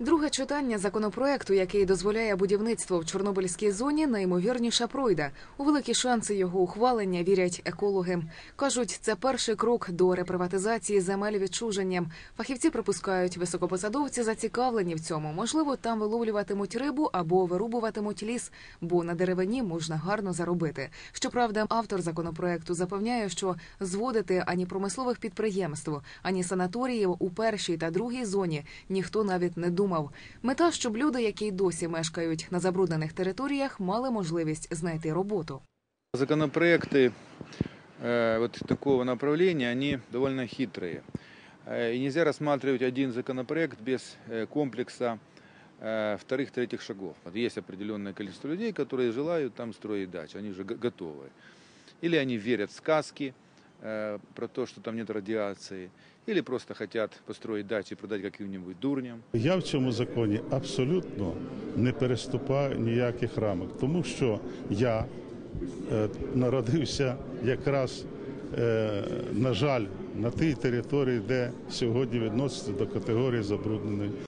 Друге читання законопроекту, який дозволяє будівництво в Чорнобильській зоні, найімовірніше пройде. У великі шанси його ухвалення вірять екологи. кажуть, це перший крок до реприватизації земель відчуженням. Фахівці припускають, високопосадовці зацікавлені в цьому. Можливо, там виловлюватимуть рибу або вирубуватимуть ліс, бо на деревині можна гарно заробити. Щоправда, автор законопроекту запевняє, що зводити ані промислових підприємств, ані санаторіїв у першій та другій зоні ніхто навіть не думав. Мета, щоб люди, які й досі мешкають на забруднених територіях, мали можливість знайти роботу. Законопроекты э, вот такого направления, они довольно хитрые. Э, И нельзя рассматривать один законопроект без э, комплекса э, вторых, третьих шагов. Вот есть определенное количество людей, которые желают там строить дачи, они уже го- готовы. Или они верят в сказки э, про то, что там нет радиации, или просто хотят построить дачи и продать каким-нибудь дурням. Я в цьому законі абсолютно не переступаю ніяких рамок, тому що я е, народився якраз, е, на жаль, на тій території, де сьогодні відноситься до категорії забрудненої